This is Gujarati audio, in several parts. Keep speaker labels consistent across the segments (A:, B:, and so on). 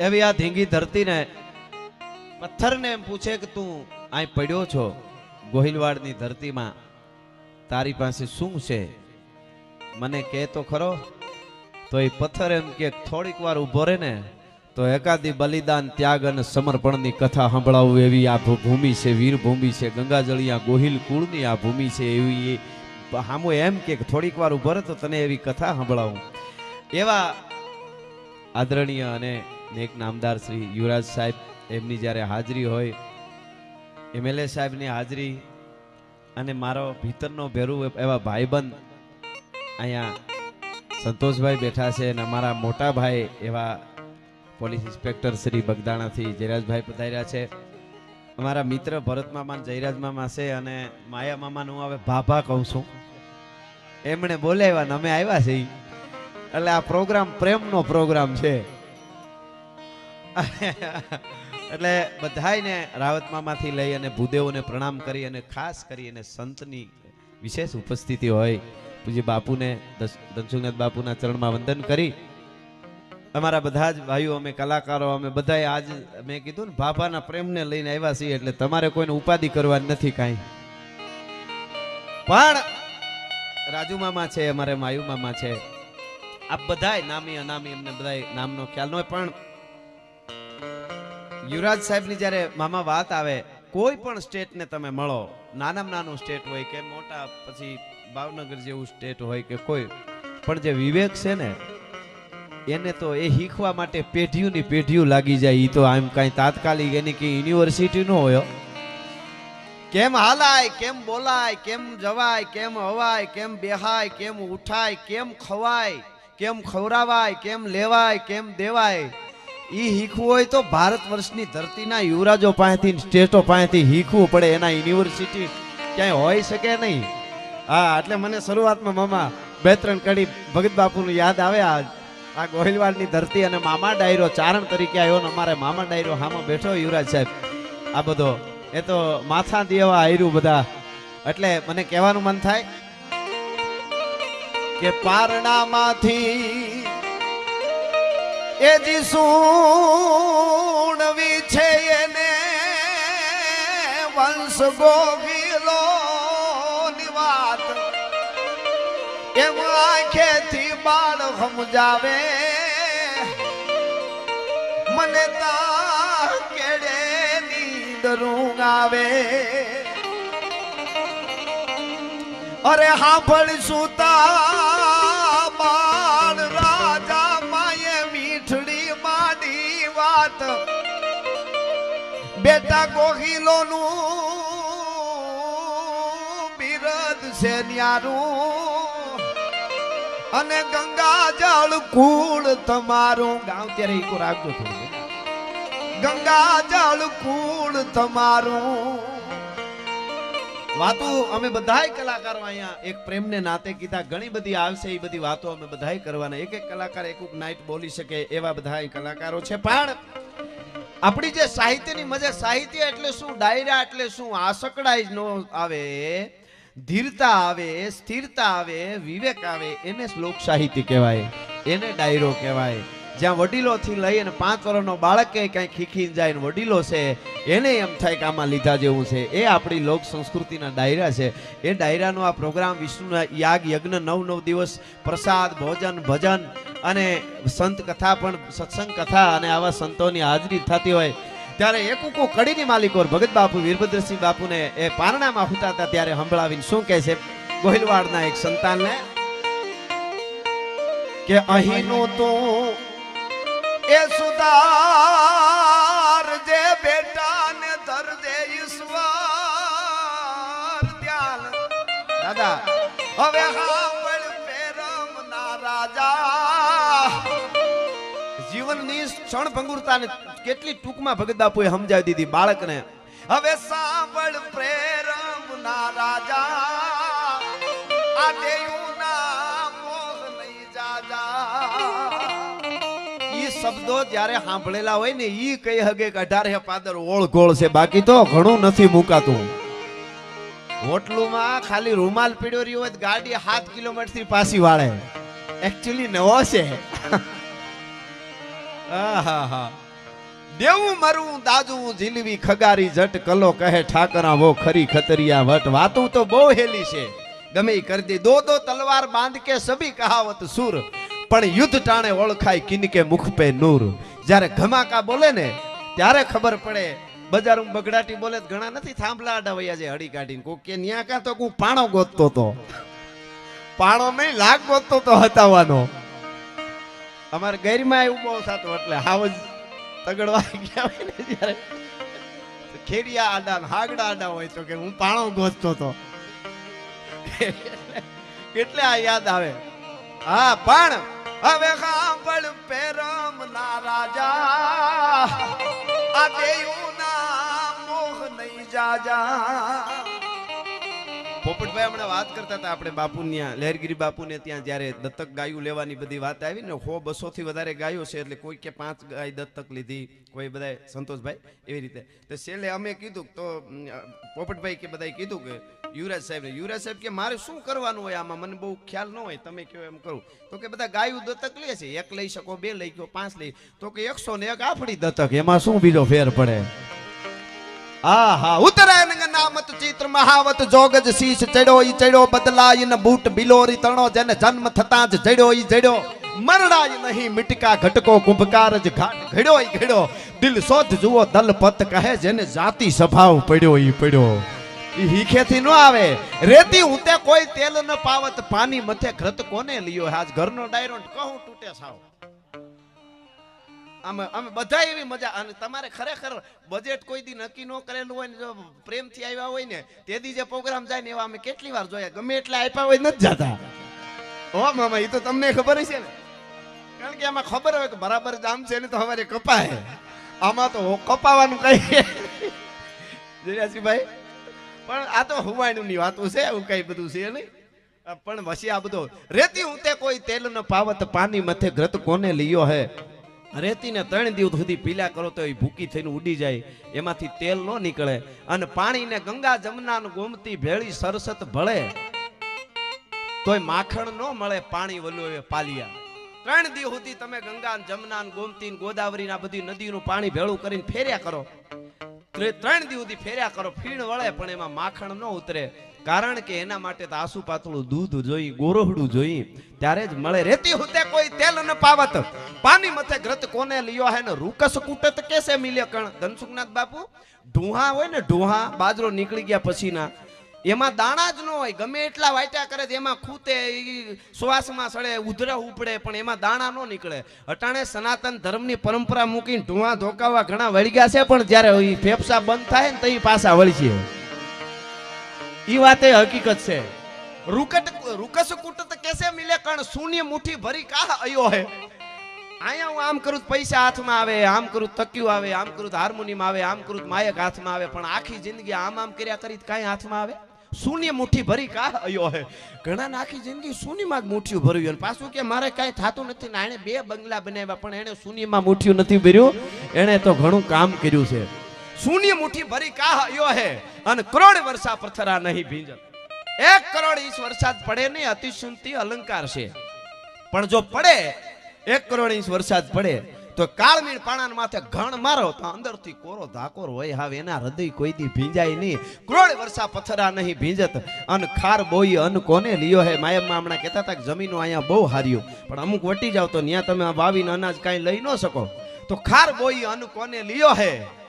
A: એવી આ ધીંગી ધરતીને પથ્થરને એમ પૂછે કે તું અહીં પડ્યો છો ગોહિલવાડની ધરતીમાં? તારી પાસે શું છે? મને કહે તો ખરો, તો એ પથ્થર એમ કે થોડીક વાર ઊભો રહે ને, તો એકાદી બલિદાન, ત્યાગ અને સમર્પણની કથા સંભળાવું એવી આ ભૂમિ છે વીર ભૂમિ છે, ગંગાજળિયા ગોહિલ કુળની આ ભૂમિ છે એવી એ હામો એમ કે થોડીક વાર રહે તો તને એવી કથા સંભળાવું. એવા આદરણીય અને નેક નામદાર શ્રી યુવરાજ સાહેબ એમની જ્યારે હાજરી હોય, એમએલએ સાહેબની હાજરી અને મારો ભીતરનો ભેરું એવા ભાઈબંધ અહીંયા સંતોષભાઈ બેઠા છે અને અમારા મોટા ભાઈ એવા પોલીસ ઇન્સ્પેક્ટર શ્રી બગદાણાથી જયરાજભાઈ પધાર્યા છે. અમારા મિત્ર ભરત મામા જયરાજ મામા છે અને માયા મામાનું હું હવે ભાભા કહું છું. એમણે બોલાવ્યા ને અમે આવ્યા છે એટલે આ પ્રોગ્રામ પ્રેમનો પ્રોગ્રામ છે. એટલે બધાયને રાવત મામાથી લઈ અને ભૂદેવોને પ્રણામ કરી અને ખાસ કરી અને સંતની વિશેષ ઉપસ્થિતિ હોય, પૂજ્ય બાપુને ધનસુખનાથ બાપુના ચરણમાં વંદન કરી. અમારા બધા જ ભાઈઓ, અમે કલાકારો, અમે બધાએ આજ મેં કીધું ને ભાભાના પ્રેમને લઈને આવ્યા છીએ, એટલે તમારે કોઈને ઉપાધિ કરવાની નથી કાંઈ. પણ રાજુ મામા છે, અમારે માયુ મામા છે. આ બધાય નામી અનામી એમને બધાય નામનો ખ્યાલ ન હોય, પણ યુવરાજ સાહેબની જ્યારે મામા વાત આવે, કોઈ પણ સ્ટેટને તમે મળો, નાનામાં નાનું સ્ટેટ હોય કે મોટા, પછી ભાવનગર જેવું સ્ટેટ હોય કે કોઈ, પણ જે વિવેક છે ને, એને તો એ શીખવા માટે પેઢીઓની પેઢીઓ લાગી જાય એ તો આમ કાંઈ તાત્કાલિક એની કે યુનિવર્સિટી નો હોય કેમ હાલાય, કેમ બોલાય, કેમ જવાય, કેમ હવાય, કેમ બેહાય, કેમ ઉઠાય, કેમ ખવાય, કેમ ખવરાવાય કેમ લેવાય, કેમ દેવાય ઈ શીખવું હોય તો ભારત વર્ષની ધરતીના યુવરાજો પાસેથી સ્ટેટો પાસેથી શીખવું પડે. એના યુનિવર્સિટી ક્યાંય હોઈ શકે નહીં. હા, એટલે મને શરૂઆતમાં મામા બે ત્રણ કડી ભગત બાપુનું યાદ આવે. આ આ ગોહિલવાડની ધરતી અને મામા ડાયરો, ચારણ તરીકે આવ્યો ને અમારે મામા ડાયરો હામાં બેઠો યુવરાજ સાહેબ. આ બધો, એ તો માથા દેવા આયરું બધા. એટલે મને કહેવાનું મન થાય કે પારણામાંથી એ જી સુણવી છે એને વંશ ગોગીલો વાત એમ આંખેથી બાળ સમજાવે. મને તા કેડે નીંદ આવે અરે હાંભળ સુતા બેટા ગોહિલો નું બિરદ છે ન્યારું. અને ગંગા જળ કુળ તમારું ગામ ત્યારે એક રાખજો ગંગા જળ કુળ તમારું. વાતો અમે બધાય કલાકારો અહીંયા એક પ્રેમને નાતે કીધા, ઘણી બધી આવશે એ બધી વાતો અમે બધાય કરવાના. એક એક કલાકાર એક એક નાઇટ બોલી શકે એવા બધાય કલાકારો છે. પણ આપણી જે સાહિત્યની મજા, સાહિત્ય એટલે શું? ડાયરા એટલે શું? આસકડાઈ ન આવે, ધીરતા આવે, સ્થિરતા આવે, વિવેક આવે. એને શ્લોક સાહિત્ય કહેવાય, એને ડાયરો કહેવાય. જ્યાં વડીલોથી લઈ અને પાંચ વર્ષનો બાળક કે ક્યાંય ખીખી જાય ને વડીલો છે, એને એમ થાય કે આમાં લીધા જેવું છે. એ આપણી લોક સંસ્કૃતિના ડાયરા છે. એ ડાયરાનો આ પ્રોગ્રામ વિષ્ણુના યાગ, યજ્ઞ, નવ નવ દિવસ, પ્રસાદ, ભોજન, ભજન અને સંત કથા પણ સત્સંગ કથા અને આવા સંતોની હાજરી થતી હોય. ત્યારે એક ઉકો કડીની માલિકો ભગત બાપુ વીરભદ્રસિંહ બાપુને એ પારણામાં હુતા હતા ત્યારે સંભળાવીને શું કહે છે? ગોહિલવાડના એક સંતાનને કે અહીંનું તું એ સુધાર જે બેટા ને ધર દે ઈશ્વર ધ્યાન. દાદા, હવે હાવળ પેરમ ના રાજા. જીવનની ક્ષણ ભંગુરતાને કેટલી ટૂંકમાં ભગત બાપુએ સમજાવી દીધી બાળકને. હવે સાંભળ પ્રેરમ ના રાજા. આ દેયું શબ્દો જ્યારે સાંભળેલા હોય ને ઈ કઈ હગે અઢારે પાદર ઓળઘોળ છે. બાકી તો ઘણું નથી મુકાતું. હોટલુમાં ખાલી રૂમાલ પીડ્યો રહ્યો હોય ગાડી સાત કિલોમીટરથી પાછી વાળે. એકચ્યુઅલી નવો છે. દેવું મરું દાજું જીલવી ખગારી જટ કલો કહે ઠાકરા વો ખરી ખતરિયા વટ. વાતું તો બહુ હેલી છે. ગમે કરતી કરી દે. દો દો તલવાર બાંધ કે સભી કહાવત સુર. પણ યુદ્ધ ટાણે ઓળખાય કિનકે મુખ પે નૂર. જ્યારે ઘમાકા બોલે ને, ત્યારે ખબર પડે, બજારમાં બગડાટી બોલે ઘણા નથી થાંભલા અડાવૈયા છે હડી કાઢીને. કોક કે, ન્યા કાં તો હું પાણો ગોતતો તો? પાણો નહીં, લાગ ગોતતો તો હતાવાનો. અમારે ગેરમાં એવું બહુ થતું એટલે હાવ તગડવા ગયા હોય ને જ્યારે. ખેડિયા આડા હાગડા આડા હોય તો કે, હું પાણો ગોતતો તો. એટલે આ યાદ આવે. હા, પણ હવે સાંભળ પેરમ ના રાજા. આ દેવું ના મોહ નહીં જાજા. પોપટભાઈ હમણાં વાત કરતા હતા આપણે બાપુ ત્યાં, લહેરગીરી બાપુને ત્યાં જ્યારે દત્તક ગાયું લેવાની બધી વાત આવી ને હો બસો થી વધારે ગાયો છે એટલે કોઈ કે પાંચ ગાય દત્તક લીધી, કોઈ બધા સંતોષભાઈ એવી રીતે. તો છેલ્લે અમે કીધું તો પોપટભાઈ કે બધાએ કીધું કે યુવરાજ સાહેબ યુવરાજ સાહેબ કે મારે શું કરવાનું હોય આમાં? મને બહુ ખ્યાલ ન હોય, તમે કહો એમ કરું. તો કે બધા ગાયું દત્તક લે છે, એક લઈ શકો, બે લઈ ગયો પાંચ લઈ. તો કે એકસો ને એક આફડી દત્તક, એમાં શું બીજો ફેર પડે? બિલોરી તણો, જેને જન્મ થતા જ જડ્યો ઈ જડ્યો. મરડાય નહીં, મિટકા ઘટકો, કુંભકાર જ ઈ ઘડ્યો. દિલ શોધ જુઓ, દલપત કહે, જેને જાતિ સ્વભાવ પડ્યો ઈ પડ્યો. હીખેથી નો આવે. રેતી ઉતે કોઈ તેલ ન પાવત પાની મથે ઘ્રત કોને લિયો? આજ ઘરનો ડાયરો કહું તૂટે સાવ. અમે અમે બધા એવી મજા, અને તમારે ખરેખર બજેટ કોઈ દી નક્કી ન કરેલું હોય ને જો પ્રેમથી આવ્યા હોય ને, તે દી જે પ્રોગ્રામ જાય ને એવા અમે કેટલી વાર જોયા. ગમે એટલા આપ્યા હોય નથી જતા. હો મામા એ તો તમને ખબર છે ને. કારણ કે આમાં ખબર હોય કે બરાબર જામ છે ને તો અમારે કપાય. આમાં તો કપાવાનું કઈ. જયરાજસિંહભાઈ પણ આ તો હુવાયણું ની વાતો છે, એવું કઈ બધું છે નહીં. પણ વસી આ બધો રેતી હું તે કોઈ તેલ ન પાવત પાણી મથે ગ્રત કોને લીયો હે? રેતીને ત્રણ દિવસ સુધી પીલા કરો તો એ ભૂકી થઈને ઉડી જાય. એમાંથી તેલ ન નીકળે. અને પાણીને ગંગા જમના ને ગોમતી ભેળી સરસત ભળે. તોય માખણ ન મળે પાણી વલોવે પાલિયા. ત્રણ દિવસ સુધી તમે ગંગા ને જમના ગોમતી ગોદાવરી ના બધી નદીનું પાણી ભેળું કરીને ફેર્યા કરો. ત્રણ દિવસ ફેર્યા કરો, ફીણ વળે પણ એમાં માખણ ન ઉતરે. કારણ કે એના માટે તો આસુ પાતળું દૂધ જોઈ, ગોરોહડું જોઈ, ત્યારે જ મળે. રેતી હુતે કોઈ તેલ ન પાવત. પાણી મથે ગ્રત કોને લિયો હે ને? રૂકસ કૂટત કેસે મિલે કણ? ધનસુખનાથ બાપુ, ઢુહા હોય ને ઢુહા, બાજરો નીકળી ગયા પછીના. એમાં દાણા જ ન હોય. ગમે એટલા વાટ્યા કરે તો એમાં ખૂતે શ્વાસમાં સડે ઉધરા ઉપડે, પણ એમાં દાણા ન નીકળે. અટાણે સનાતન ધર્મની પરંપરા મૂકીને ધુઆ ધોકાવા ઘણા વળગ્યા છે, પણ જ્યારે એ ફેફસા બંધ થાય ને તો એ પાછા વળશે એ વાત એ હકીકત છે. રૂકટ, રૂકસ કુટત કેસે મિલે કણ? શૂન્ય મુઠ્ઠી ભરી કાહ અયો હે? અહીંયા હું આમ કરું પૈસા હાથમાં આવે, આમ કરું તક્યું આવે, આમ કરું હાર્મોનિયમ આવે, આમ કરું માયક હાથમાં આવે, પણ આખી જિંદગી આમ આમ કર્યા કરી કાંઈ હાથમાં આવે? શૂન્ય મુઠ્ઠી ભરી કા અયો હે? ઘણા આખી જિંદગી શૂન્યમાં જ મુઠ્ઠીયું ભર્યું અને પાછું કે મારે કાંઈ થતું નથી ને એણે બે બંગલા બનાવ્યા, પણ એણે શૂન્યમાં મુઠ્ઠીયું નથી ભર્યું. એણે તો ઘણું કામ કર્યું છે. શૂન્ય મુઠ્ઠી ભરી કાહ અયો હે? અને કરોડ વર્ષા પથરા નહીં ભીંજલ એક કરોડ ઈસ વરસાદ પડે નહીં અતિશંતિ અલંકાર છે. પણ જો પડે, એક કરોડ ઇંચ વરસાદ પડે તો કાળમીણ પાણાના માથે ઘણ મારો તો અંદરથી કોરો ધાકોર હોય. હવે એના હૃદય કોઈ દી ભીંજાય નહીં. ક્રોડ વર્ષા પથરા નહીં ભીંજત. અન ખાર બોઈ અન કોને લિયો હે? માયમમાં હમણાં કહેતા હતા કે જમીનો અહીંયા બહુ હાર્યું. પણ અમુક વટી જાવ તો ત્યાં તમે વાવીને અનાજ કાંઈ લઈ ન શકો. તો ખાર બોઈ અન કોને લિયો હે?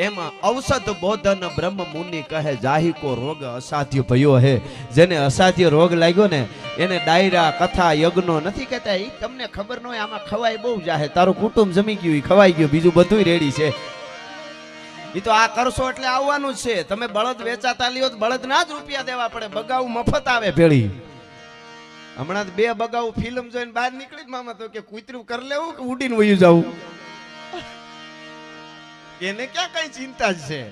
A: એમાં ઔષધ બોધન બ્રહ્મ મુનિ કહે, જાહી કો રોગ અસાધ્ય ભયો હે. જેને અસાધ્ય રોગ લાગ્યો ને, એને ડાયરા કથા યજ્ઞો નથી કહેતા. એ તમને ખબર ન હોય, આમાં ખવાય બહુ જાહે. તારું કુટુંબ જમી ગયું ખવાઈ ગયું, બીજું બધું રેડી છે. એ તો આ કરશો એટલે આવવાનું જ છે. તમે બળદ વેચાતા લ્યો બળદ ના જ રૂપિયા દેવા પડે. બગાઉ મફત આવે ભેળી. હમણાં બે બગાઉ ફિલ્મ જોઈને બહાર નીકળી જ મામા તો કે, કૂતરું કરી લેવું કે ઉડીને વયું જવું એને ક્યાં કઈ ચિંતા છે?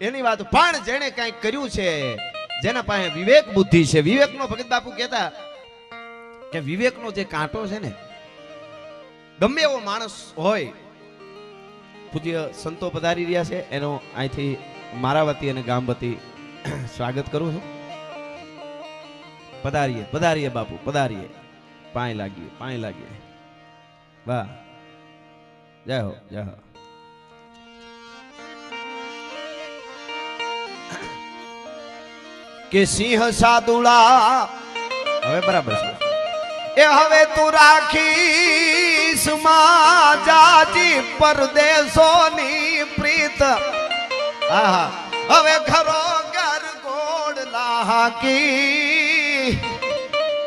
A: એની વાત, પણ જેણે કઈ કર્યું છે, જેના પાસે વિવેક બુદ્ધિ છે. વિવેકનો ભગત બાપુ કહેતા કે વિવેકનો જે કાંટો છે ને, ગમે એવો માણસ હોય, પૂજ્ય સંતો પધારી રહ્યા છે, એનો અહીંથી મારા વતી અને ગામ વતી સ્વાગત કરું છું. પધારીએ પધારીએ બાપુ, પધારીએ. પાણી લાગીએ પાણી લાગીએ. વાહ. જય હો જય હો. કે સિંહ સાદુડા હવે બરાબર છે. એ હવે તું રાખીશમાં જાજી પરદેશોની પ્રીત. આહા. હવે ઘરો ઘર ગોળ લાકી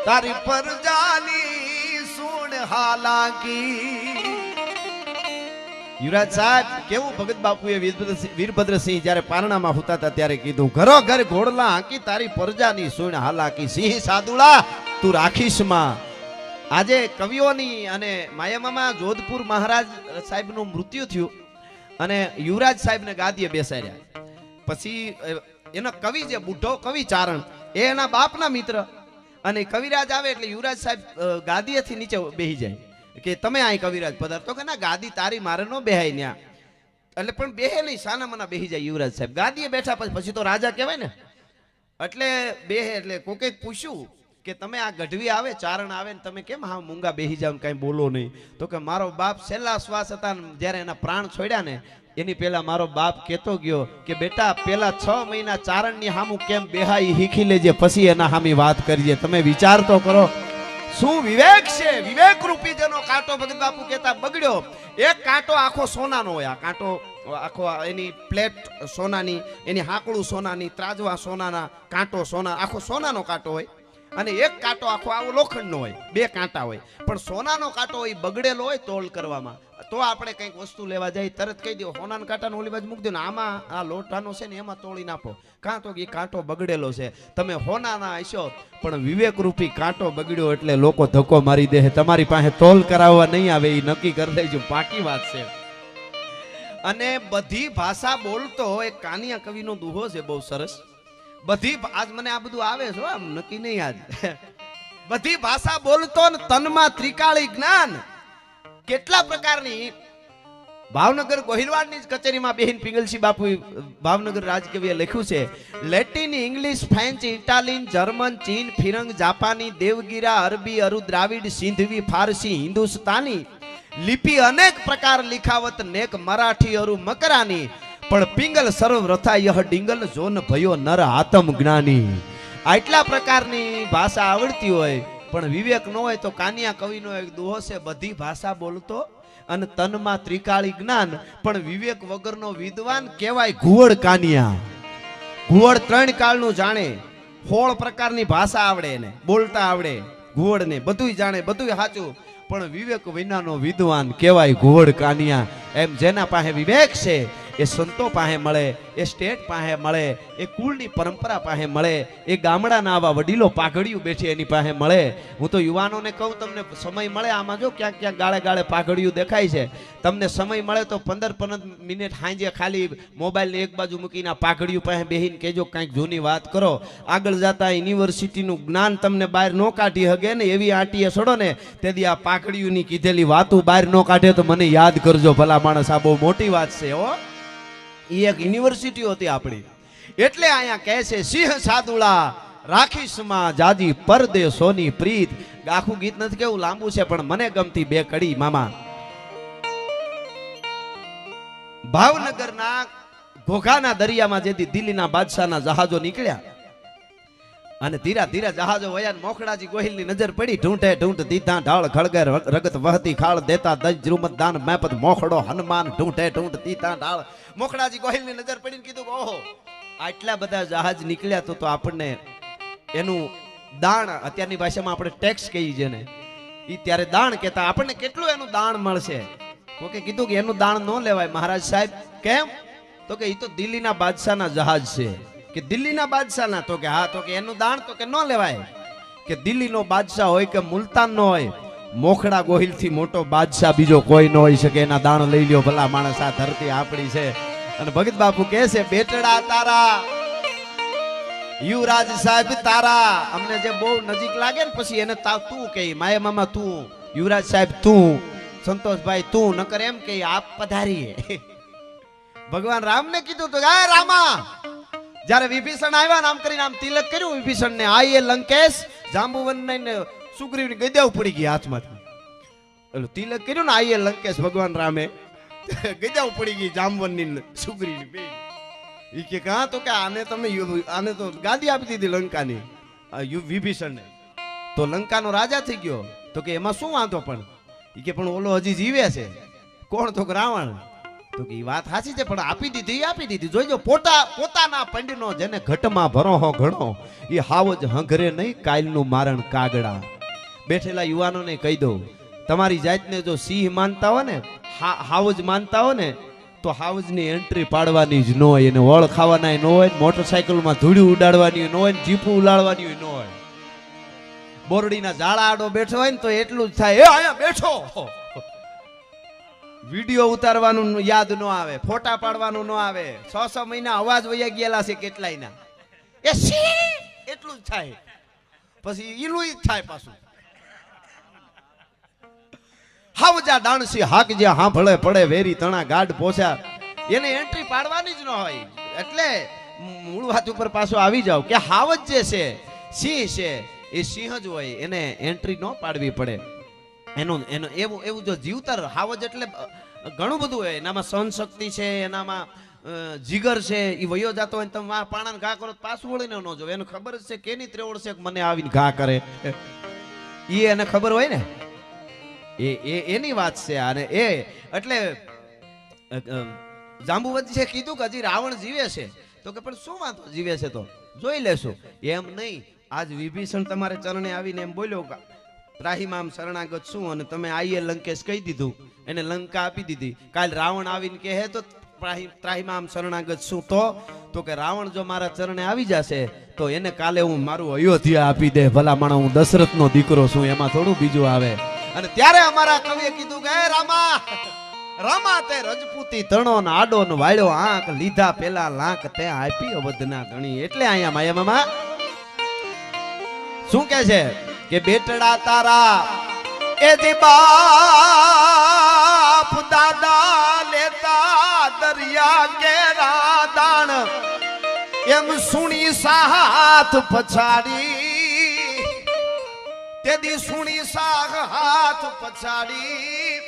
A: તારી પરજાની સુણ હાલાકી. યુવરાજ સાહેબ, કેવું ભગત બાપુએ વીરભદ્રસિંહ જ્યારે પારણામાં હોતા હતા ત્યારે કીધું, ઘરો ઘર ઘોડલા હાંકી તારી પરજાની સુણ હાલાકી. સિંહ સાદુડા તું રાખીશમાં. આજે કવિઓની અને માયામામાં જોધપુર મહારાજ સાહેબનું મૃત્યુ થયું અને યુવરાજ સાહેબને ગાદીએ બેસાડ્યા. પછી એનો કવિ જે બુઢો કવિ ચારણ એ એના બાપના મિત્ર. અને કવિરાજ આવે એટલે યુવરાજ સાહેબ ગાદીએથી નીચે બેહી જાય. કે તમે અહીં કવિરાજ પધારતો કે ના, ગાદી તારી મારે નો બેહાય ન્યા. એટલે પણ બેહે નહીં સાના મના બેહી જાય યુવરાજ સાહેબ. ગાદીએ બેઠા પછી પછી તો રાજા કહેવાય ને. એટલે બેહે, એટલે કોકે પૂછ્યું કે તમે આ ગઢવી આવે, ચારણ આવે ને તમે કેમ હા મૂંગા બેહી જાવ કાંઈ બોલો નહીં? તો કે મારો બાપ છેલ્લા શ્વાસ હતા જ્યારે એના પ્રાણ છોડ્યા ને, એની પહેલા મારો બાપ કહેતો ગયો કે બેટા પેલા છ મહિના ચારણની હામું કેમ બેહાઈ, હીખી લેજે, પછી એના હામી વાત કરીએ તમે વિચાર તો કરો. શું વિવેક છે. વિવેક રૂપી જેનો કાંટો ભગત બાપુ કહેતા બગડ્યો. એક કાંટો આખો સોનાનો હોય. આ કાંટો, આખો એની પ્લેટ સોનાની, એની હાકડું સોનાની, ત્રાજવા સોનાના કાંટો સોના, આખો સોનાનો કાંટો હોય. અને એક કાંટો આખો આવો લોખંડનો હોય, બે કાંટા હોય. પણ સોનાનો કાંટો હોય, બગડેલો હોય તોલ કરવામાં. તો આપણે કંઈક વસ્તુ લેવા જાય, તરત કહી દો, સોનાના કાંટાનો ઓલી બાજુ મૂકી દો ને, આમાં આ લોટાનો છે ને, એમાં તોડી નાખો. કાં તો એ કાંટો બગડેલો છે. તમે હોનાના હશો, પણ વિવેક રૂપી કાંટો બગડ્યો એટલે લોકો ધક્કો મારી દે તમારી પાસે તોલ કરાવવા નહીં આવે એ નક્કી કરી દેજો પાકી વાત છે. અને બધી ભાષા બોલતો એક કાનિયા કવિનો દુહો છે, બહુ સરસ. બધી આજ મને આ બધું આવે છે આમ નક્કી નહીં આજ બધી ભાષા બોલતો ને તનમાં ત્રિકાળી જ્ઞાન. કેટલા પ્રકારની ભાવનગર ગોહિલવાડની જ કચેરીમાં બેહીન પિંગલસિંહ બાપુ ભાવનગર રાજકવિએ લખ્યું છે. Latin, English, French, Italian, German, ચીન, ફિરંગ, જાપાની, દેવગીરા, અરબી અરુ દ્રાવિડ સિંધવી, ફારસી, હિન્દુસ્તાની લિપિ અનેક પ્રકાર લિખાવત નેક મરાઠી અરુ મકરાની પણ પિંગલ સર્વ રથા યહ ડિંગલ જોન ભયો નર આતમ જ્ઞાની. આટલા પ્રકારની ભાષા આવડતી હોય, પણ વિવેક ન હોય તો કાનિયા કવિનો એક દોહો છે, બધી ભાષા બોલતો અને તનમાં ત્રિકાળી જ્ઞાન, પણ વિવેક વગરનો વિદ્વાન કહેવાય ઘુવડ કાનિયા. ઘુવડ ત્રણ કાળનું જાણે, હોળ પ્રકારની ભાષા આવડે એને, બોલતા આવડે ઘુવડને, બધુંય જાણે, બધુંય સાચું, પણ વિવેક વિનાનો વિદ્વાન કહેવાય ઘુવડ કાનિયા. એમ જેના પાસે વિવેક છે એ સંતો પાસે મળે, એ સ્ટેટ પાસે મળે, એ કુળની પરંપરા પાસે મળે, એ ગામડાના આવા વડીલો પાઘડિયું બેઠી એની પાસે મળે. હું તો યુવાનોને કહું, તમને સમય મળે આમાં જો ક્યાંક ક્યાંક ગાળે ગાળે પાઘડિયું દેખાય છે. તમને સમય મળે તો પંદર પંદર મિનિટ સાંજે ખાલી મોબાઈલને એક બાજુ મૂકીને પાઘડિયું પાસે બેહીને કહેજો કાંઈક જૂની વાત કરો. આગળ જતા યુનિવર્સિટીનું જ્ઞાન તમને બહાર ન કાઢી હગે ને એવી આંટીએ છોડો ને, તેથી આ પાઘડિયુંની કીધેલી વાતું બહાર ન કાઢે તો મને યાદ કરજો. ભલા માણસ, આ બહુ મોટી વાત છે, હો. એ એક યુનિવર્સિટી હતી આપણી. એટલે અહીંયા કહે છે, સિંહ સાદુળા રાખીશમાં જાજી પરદેશોની પ્રીત. આખું ગીત નથી કેવું, લાંબુ છે, પણ મને ગમતી બે કડી, મામા. ભાવનગરના ઘોઘાના દરિયામાં જેથી દિલ્હીના બાદશાહના જહાજો નીકળ્યા. અને ધીરા ધીરા જહાજો વયા મોખડાજી ગોહિલની નજર પડી. ઢૂંઢે ઢૂંઢ દીધા ઢાળ, ખળગર રગત વહતી ખાળ દેતા દજ દ્રુમત દાન મેપત મોખડો હનુમાન. ઢૂંઢે ઢૂંઢ દીધા ઢાળ. મોખડાજી ગોહિલની નજર પડીને કીધું ઓહો, આટલા બધા જહાજ નીકળ્યા તો તો આપણને એનું દાણ, અત્યારની ભાષામાં આપણે ટેક્સ કહીએ છે ને એ ત્યારે દાણ કહેતા, આપણને કેટલું એનું દાણ મળશે? કોકે કીધું કે, એનું દાણ ન લેવાય. મહારાજ સાહેબ, કેમ? તો કે એ તો દિલ્હીના બાદશાહના જહાજ છે. કે દિલ્હીના બાદશાહના તો કે હા, તો કે એનું દાણ તો કે ન લેવાય. કે દિલ્હીનો બાદશાહ હોય કે મુલતાનનો હોય, મોખડા ગોહિલથી મોટો બાદશાહ બીજો કોઈ ન હોઈ શકે. એના દાણ લઈ લ્યો, ભલા માણસ આ ધરતી આપણી છે. અને ભગત બાપુ કહે છે, બેટડા તારા, યુવરાજ સાહેબ તારા. અમને જે બહુ નજીક લાગે ને પછી એને તા તું કે માયા મામા તું, યુવરાજ સાહેબ તું, સંતોષભાઈ તું. નકર એમ કે આપ પધારીએ. ભગવાન રામને કીધું તો રામા જ્યારે વિભીષણ આવ્યા નામ કરીને આમ તિલક કર્યું વિભીષણ ને આઈએ લંકેશ જાંબુવન ને સુગ્રીવની ગદ્યા પડી ગઈ હાથમાંથી. એટલે તિલક કર્યું ને આઈએ લંકેશ ભગવાન રામે ગદ્યા પડી ગઈ જાંબુવનની સુગ્રીવ સુગ્રીવની બે.
B: ઈ કે કાં તો કે આને તમે આને તો ગાદી આપી દીધી લંકાની. આ યુ- વિભીષણને. તો લંકાનો રાજા થઈ ગયો. તો કે, એમાં શું વાંધો પણ? ઈ કે, પણ ઓલો હજી જીવે છે. કોણ? તો રાવણ. તો કે વાત સાચી છે, પણ આપી દીધી આપી દીધી. જોઈજો પોતા, પોતાના પંડનો જેને ઘટમાં ભરોહો ઘણો એ હાવજ હંઘરે નહીં કાયલનું મારણ કાગડા. બેઠેલા યુવાનોને કહી દઉં, તમારી જાતને જો સિંહ માનતા હો ને હાવ હાવજ માનતા હો ને, તો હાવજની એન્ટ્રી પાડવાની જ ન હોય. એને વળ ખાવાના ન હોય, મોટરસાયકલમાં ધૂળી ઉડાડવાની ન હોય જીપું ઉલાડવાની ન હોય. બોરડીના ઝાડા આડો બેઠો હોય ને તો એટલું જ થાય. એ અહીંયા બેઠો! વીડિયો ઉતારવાનું યાદ ન આવે, ફોટા પાડવાનું ન આવે. છ છ મહિના અવાજ વયા ગયેલા છે કેટલાયના? એ એટલું જ થાય. પછી ઈલું જ થાય પાછું. હાવજા ડાણસી હાક જે હાંભળે પડે, વેરી તણા ગાઢ પોછા. એને એન્ટ્રી પાડવાની જ ન હોય. એટલે મૂળ વાત ઉપર પાછો આવી જાવ કે હાવજ જે છે, સિંહ છે, એ સિંહ જ હોય, એને એન્ટ્રી ન પાડવી પડે. એનું એનું, એવું એવું જો જીવતર હાવજ એટલે ઘણું બધું હોય. એનામાં સહન શક્તિ છે, એનામાં જીગર છે એ વયો જતો હોય તમે વાં પાણાને ઘા કરો પાછું વળીને ન જો એને ખબર છે કેની ત્રેવડ છે મને આવીને ઘા કરે. એ એને ખબર હોય ને? એ એ, એની વાત છે અને એ, એટલે છે કીધું કે હજી રાવણ જીવે છે. તો કે પણ શું વાંધો? જીવે છે તો? જોઈ લેશું. એમ નહીં. આજ વિભીષણ તમારે ચરણે આવીને એમ બોલ્યો કે શરણાગત શું? અને તમે આઈએ લંકેશ કહી દીધું. એને લંકા આપી દીધી. કાલ રાવણ આવીને કહે તો ત્રાહી- ત્રાહીમામ શરણાગત શું? તો? તો કે, રાવણ જો મારા ચરણે આવી જશે, તો એને કાલે હું મારું અયોધ્યા આપી દે. ભલા માણસ હું દશરથનો દીકરો છું, એમાં થોડું બીજું આવે. અને ત્યારે અમારા કવિએ કીધું કે રામા! રામા, તે રજપૂતી તણો ને આડો ને વાળ્યો આંખ લીધા પેલા લાંક તે આપી અવધના ધણી એટલે અહીંયા માયા મામા શું કે છે? કે બેટડા તારા, એ બાપ દાદા લેતા દરિયા કેરા દાણ એમ સુણી સાથ પછાડી. તેથી સુણી સાગ હાથ પછાડી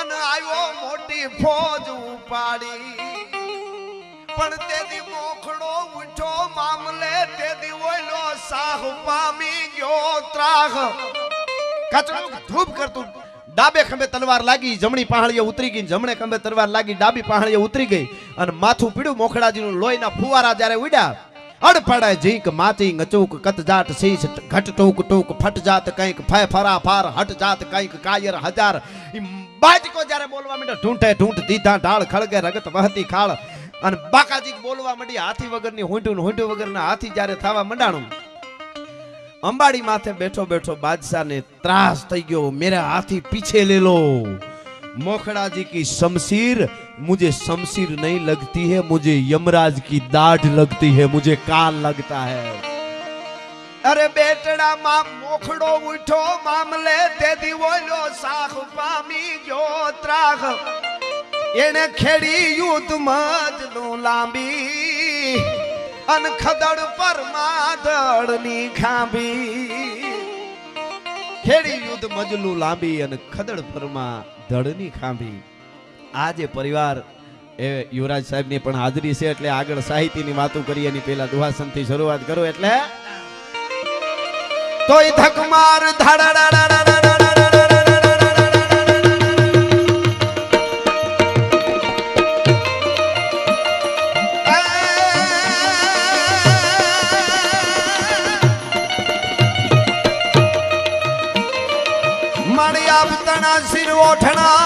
B: અને આવ્યો મોટી ફોજ ઉપાડી. પણ તેથી મોખડો ઉઠો મામલે ઓયલો સાહ પામી ગયો ત્રાહ. કચડું ધૂપ કરતું. ડાબે ખંભે તલવાર લાગી, જમણી પહાડીએ ઉતરી ગઈ, જમણે ખંભે તલવાર લાગી, ડાબી પહાડીએ ઉતરી ગઈ અને માથું પીડ્યું મોખડાજીનું લોહીના ફુવારા જ્યારે ઉડ્યા અડફડાય ઝીંક માતી અચૂક કત જાત શીશ, ઘટ ટૂક ટૂક, ફટ જાત કંઈક ફે ફરા, ફાર, હટ જાત કંઈક, કાયર, હજાર. બાજકો જ્યારે બોલવા માંડ્યો, ઢૂંઢે, ઢૂંઢ, દીધા, ઢાળ, ખળગે, રગત, વહતી, ખાળ. અને બાકાજી બોલવા માંડી હાથી વગરની હોંઠું હોંઠું વગરના હાથી જ્યારે થવા મંડાણું अंबाड़ी माथे बैठो बैठो बादशाह ने त्रास गयो ગયો. हाथी पीछे ले लो मोखड़ा जी की शमशीर मुझे शमशीर नहीं लगती है मुझे यमराज की दाढ़ लगती है मुझे काल लगता है अरे बेटड़ा माँ मोखड़ो उठो मामले ते बोलो साख पामी जो त्राख एने खेड़ी युद्ध मज लांबी અન ખદડ પર માધડની ખાંભી. ખેડી યુદ્ધ મજલું લાંબી અને ખદડ પરમાં ધડની ખાંભી. આજે પરિવાર, એ યુવરાજ સાહેબની પણ હાજરી છે એટલે આગળ સાહિત્યની વાતો કરી એની પેલા દુહાસનથી શરૂઆત કરો એટલે. તોય ધક માર ઓઠણા.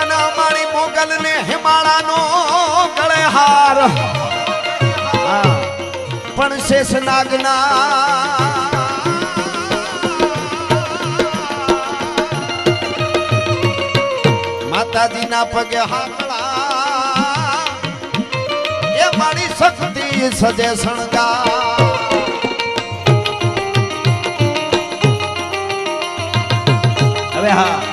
B: અને અમારી મોગલ ને હિમાળાનો પણ શેષ નાગના. માતાજીના પગે હાકડા એ મારી શક્તિ સજે શણગા હવે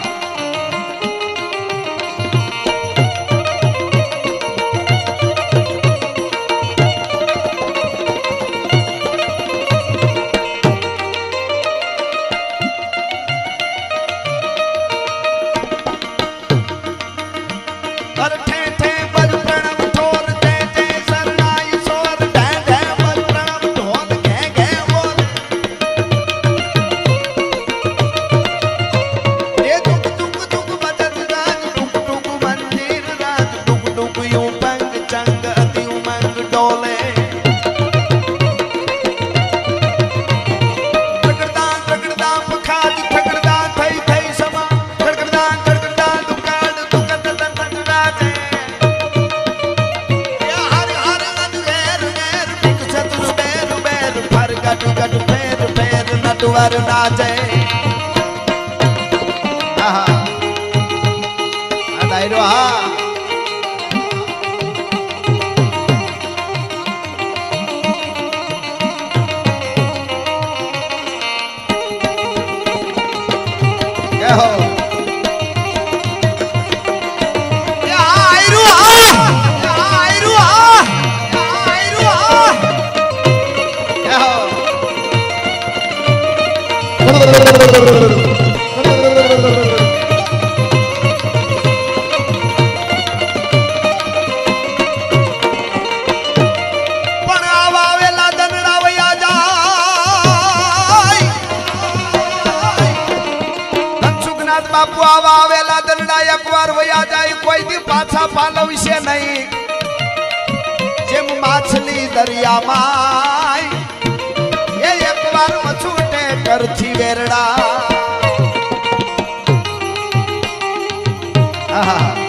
B: ફેર ફેર નટવર નાચે આહા. આ ડાયરો હા. Yeah. ભોળાનાથ બાપુ આવા આવેલા દરડા એકવાર વયા જાય કોઈ કોઈથી પાછા પાલ વિશે નહીં. જેમ માછલી દરિયામાં એ એકવાર મછૂટે કરથી વેરડા આહા.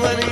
B: money.